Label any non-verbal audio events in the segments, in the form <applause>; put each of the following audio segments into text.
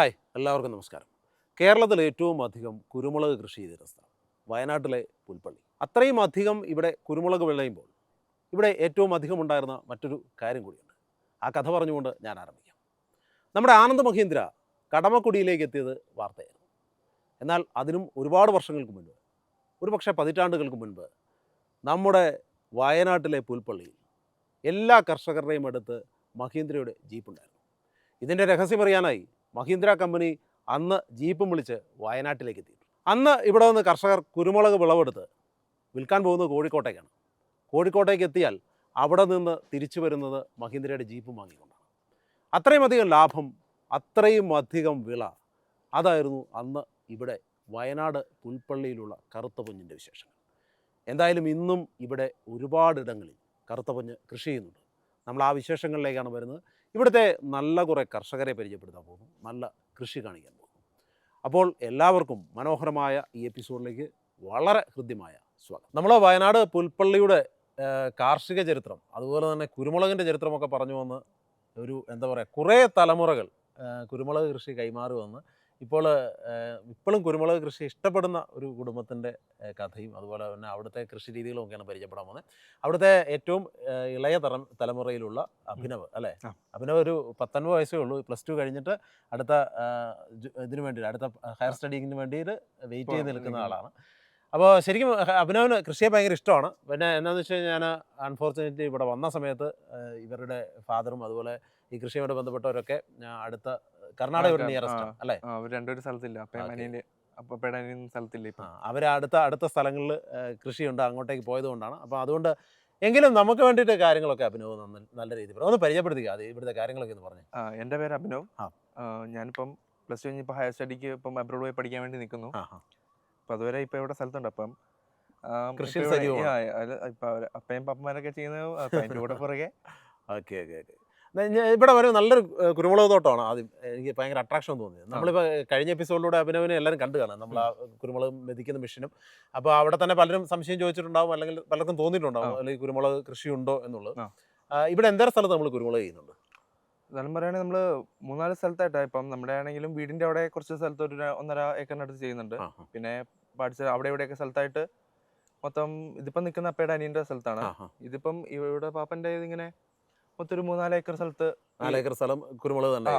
Hi എല്ലാവർക്കും നമസ്കാരം. കേരളത്തിൽ ഏറ്റവും അധികം കുരുമുളക് കൃഷി ചെയ്തിരുന്ന സ്ഥലം വയനാട്ടിലെ പുൽപ്പള്ളി. അത്രയും അധികം ഇവിടെ കുരുമുളക് വിളയുമ്പോൾ ഇവിടെ ഏറ്റവും അധികം ഉണ്ടായിരുന്ന മറ്റൊരു കാര്യം കൂടിയുണ്ട്. ആ കഥ പറഞ്ഞുകൊണ്ട് ഞാൻ ആരംഭിക്കാം. നമ്മുടെ ആനന്ദ് മഹീന്ദ്ര കടമക്കുടിയിലേക്ക് എത്തിയത് വാർത്തയായിരുന്നു. എന്നാൽ അതിനും ഒരുപാട് വർഷങ്ങൾക്ക് മുൻപ് ഒരു പക്ഷേ പതിറ്റാണ്ടുകൾക്ക് മുൻപ് നമ്മുടെ വയനാട്ടിലെ പുൽപ്പള്ളിയിൽ എല്ലാ കർഷകരുടെയും അടുത്ത് മഹീന്ദ്രയുടെ ജീപ്പുണ്ടായിരുന്നു ഇതിന്റെ രഹസ്യം അറിയാനായി മഹീന്ദ്ര കമ്പനി അന്ന് ജീപ്പും വിളിച്ച് വയനാട്ടിലേക്ക് എത്തി അന്ന് ഇവിടെ നിന്ന് കർഷകർ കുരുമുളക് വിളവെടുത്ത് വിൽക്കാൻ പോകുന്നത് കോഴിക്കോട്ടേക്കാണ്. കോഴിക്കോട്ടേക്ക് എത്തിയാൽ അവിടെ നിന്ന് തിരിച്ചു വരുന്നത് മഹീന്ദ്രയുടെ ജീപ്പും വാങ്ങിക്കൊണ്ടാണ്. അത്രയും അധികം ലാഭം അത്രയും അധികം വിള അതായിരുന്നു അന്ന് ഇവിടെ വയനാട് പുൽപ്പള്ളിയിലുള്ള കറുത്ത പൊഞ്ഞിന്റെ വിശേഷങ്ങൾ. എന്തായാലും ഇന്നും ഇവിടെ ഒരുപാടിടങ്ങളിൽ കറുത്ത പൊഞ്ഞ് കൃഷി ചെയ്യുന്നുണ്ട്. നമ്മൾ ആ വിശേഷങ്ങളിലേക്കാണ് വരുന്നത്. ഇവിടുത്തെ നല്ല കുറേ കർഷകരെ പരിചയപ്പെടുത്താൻ പോകുന്നു. നല്ല കൃഷി കാണിക്കാൻ പോകുന്നു. അപ്പോൾ എല്ലാവർക്കും മനോഹരമായ ഈ എപ്പിസോഡിലേക്ക് വളരെ ഹൃദ്യമായ സ്വാഗതം. നമ്മൾ വയനാട് പുൽപ്പള്ളിയുടെ കാർഷിക ചരിത്രം അതുപോലെ തന്നെ കുരുമുളകിന്റെ ചരിത്രമൊക്കെ പറഞ്ഞു വന്ന് ഒരു എന്താ പറയുക കുറേ തലമുറകൾ കുരുമുളക് കൃഷി കൈമാറി വന്ന് ഇപ്പോൾ ഇപ്പോഴും കുരുമുളക് കൃഷി ഇഷ്ടപ്പെടുന്ന ഒരു കുടുംബത്തിന്റെ കഥയും അതുപോലെ തന്നെ അവിടുത്തെ കൃഷി രീതികളും ഒക്കെയാണ് പരിചയപ്പെടാൻ പോകുന്നത്. അവിടുത്തെ ഏറ്റവും ഇളയ തറ തലമുറയിലുള്ള അഭിനവ് അല്ലേ? അഭിനവ് ഒരു പത്തൊൻപത് വയസ്സേ ഉള്ളൂ. പ്ലസ് ടു കഴിഞ്ഞിട്ട് അടുത്ത ഇതിന് വേണ്ടിയിട്ട് വേണ്ടി അടുത്ത ഹയർ സ്റ്റഡിങ്ങിന് വേണ്ടിയിട്ട് വെയിറ്റ് ചെയ്ത് നിൽക്കുന്ന ആളാണ്. അപ്പോൾ ശരിക്കും അഭിനവിന് കൃഷിയെ ഭയങ്കര ഇഷ്ടമാണ്. പിന്നെ എന്നാന്ന് വെച്ച് കഴിഞ്ഞാൽ ഞാൻ അൺഫോർച്ചുനേറ്റ്ലി ഇവിടെ വന്ന സമയത്ത് ഇവരുടെ ഫാദറും അതുപോലെ ഈ കൃഷിയോട് ബന്ധപ്പെട്ടവരൊക്കെ ഞാൻ അടുത്ത കർണാടക ഒരു നിയറസ്റ്റ്. അല്ലേ? അവർ സ്ഥലത്തില്ല. സ്ഥലത്തില്ല ഇപ്പൊ. അവർ അടുത്ത അടുത്ത സ്ഥലങ്ങളിൽ കൃഷിയുണ്ട് അങ്ങോട്ടേക്ക് പോയത് കൊണ്ടാണ്. അപ്പോൾ അതുകൊണ്ട് എങ്കിലും നമുക്ക് വേണ്ടിയിട്ട് കാര്യങ്ങളൊക്കെ അഭിനവ് നല്ല രീതിയിൽ ഒന്ന് പരിചയപ്പെടുത്തുക അത് ഇവിടുത്തെ കാര്യങ്ങളൊക്കെ എന്ന് പറഞ്ഞു. എന്റെ പേര് അഭിനവ്. ഞാനിപ്പം പ്ലസ് ടു കഴിഞ്ഞ് ഹയർ സ്റ്റഡിക്ക് ഇപ്പം അബ്രോഡ് പോയി പഠിക്കാൻ വേണ്ടി നിൽക്കുന്നു. അപ്പോൾ അപ്പൊ അതുവരെ ഇപ്പൊ ഇവിടെ സ്ഥലത്തുണ്ട്? അപ്പം കൃഷി ഇപ്പൊ അപ്പയും പപ്പന്മാരൊക്കെ ചെയ്യുന്നത് അപ്പൊ കൂടെ പുറകെ. Okay okay okay. ഇവിടെ വരെ നല്ലൊരു കുരുമുളക് തോട്ടമാണ് ആദ്യം എനിക്ക് ഭയങ്കര അട്രാക്ഷൻ തോന്നിയത്. നമ്മളിപ്പോൾ കഴിഞ്ഞ എപ്പിസോഡിലൂടെ അഭിനവിനെ എല്ലാവരും കണ്ടു കാണാം. നമ്മൾ ആ കുരുമുളക് മെതിക്കുന്ന മെഷീനും അപ്പോൾ അവിടെ തന്നെ പലരും സംശയം ചോദിച്ചിട്ടുണ്ടാവും അല്ലെങ്കിൽ പലർക്കും തോന്നിയിട്ടുണ്ടാവും. അല്ലെങ്കിൽ കുരുമുളക് കൃഷിയുണ്ടോ? എന്നുള്ളത്. ഇവിടെ എന്തേരം സ്ഥലത്ത് നമ്മൾ കുരുമുളക് ചെയ്യുന്നുണ്ട്? എന്നാലും പറയുകയാണെങ്കിൽ നമ്മൾ മൂന്നാൽ സ്ഥലത്തായിട്ടാ ഇപ്പം നമ്മുടെ ആണെങ്കിലും വീടിന്റെ അവിടെ കുറച്ച് സ്ഥലത്ത് ഒരു ഒന്നര ഏക്കറിനടുത്ത് ചെയ്യുന്നുണ്ട്. പിന്നെ പഠിച്ച അവിടെ ഇവിടെയൊക്കെ സ്ഥലത്തായിട്ട് മൊത്തം ഇതിപ്പം നിൽക്കുന്ന അപ്പയുടെ അനിയന്റെ സ്ഥലത്താണ്. ഇതിപ്പം ഇവിടെ പാപ്പന്റെ ഇതിങ്ങനെ മൊത്തം ഒരു മൂന്നാൽ ഏക്കർ സ്ഥലത്ത് നാല് ഏക്കർ സ്ഥലം കുരുമുളക് തന്നെ.